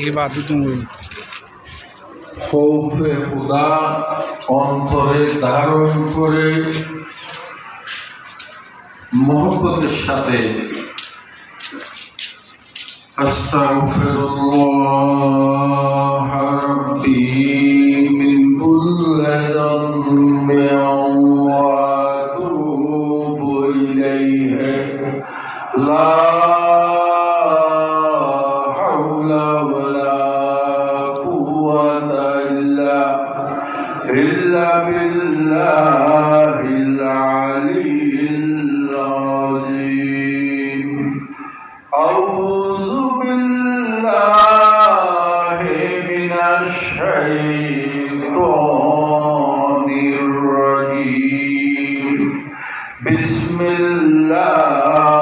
ইবাদত খৌফে খুদা অন্তরে ধারণ করে মহব্বতের সাথে أستغفر الله بالله العلي العظيم. أعوذ الله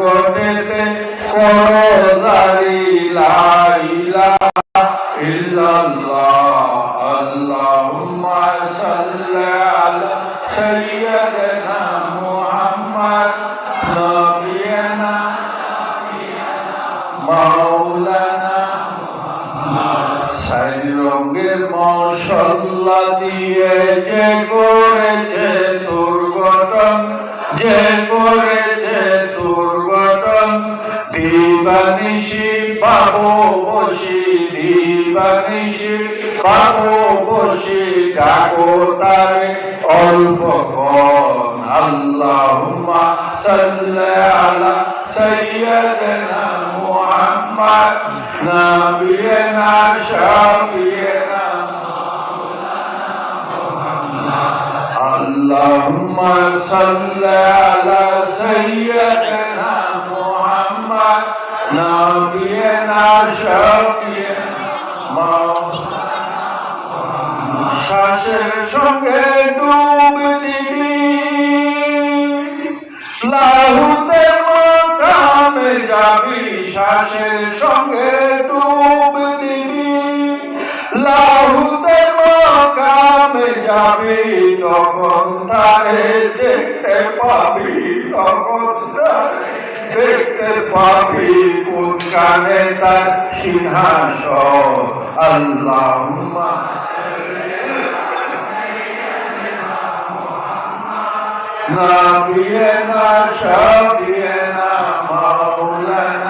গোটেতে করো জারি লাইলা ইল্লাল্লাহ, আল্লাহুম্মা সাল্লি আলা সাইয়্যিদিনা মুহাম্মদ নবিয়ানা মাওলানা সাই রঙের মশল্লা দিয়ে যে করেছে গঠন যে গঠন দিবানিশি পাবো বসি দিবানিশি পাবো বসি ডাকো তারে অল্প কন আল্লাহুম্মা সাল্লি আলা সাইয়্যিদিনা মুহাম্মদ নাবিয়িনা শাফিয়িনা اللهم صل على سيدنا সাথে মা শ্বাসের সঙ্গে ডুব দিবি লাহুতে মাকামে যাবি শ্বাসের সঙ্গে ডুব দিবি লাহুতে মাকামে যাবি তখন তারে দেখতে পাবি তখন তারে দেখতে পাবি কানে তার সিংহাসন। আল্লাহুম্মা। নামিয়ে না সাজিয়ে না মাওলানা।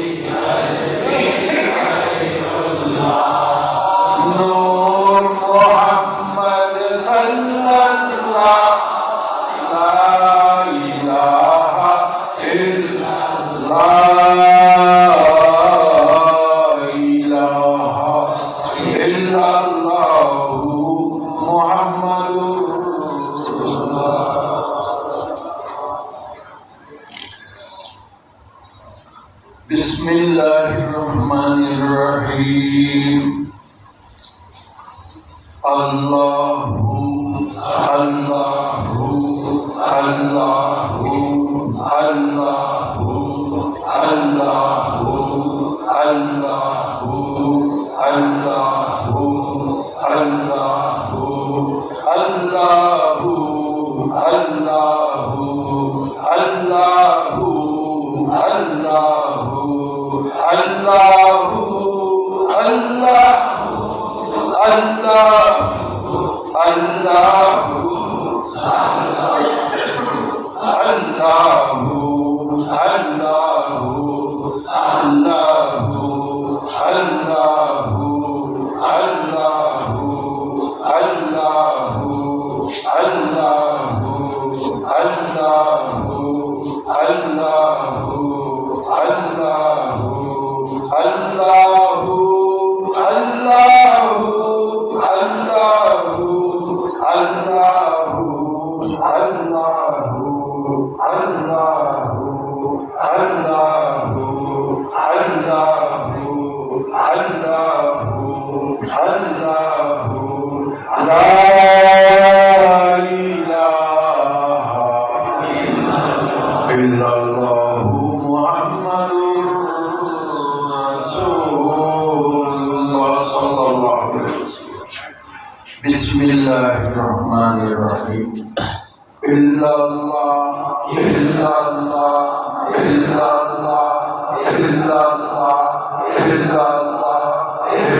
الله الرحمن الرحيم الله الله الله الله الله الله আল্লাহ الله الله الله الله. لا بسم الله الرحمن الرحيم. إلا الله إلا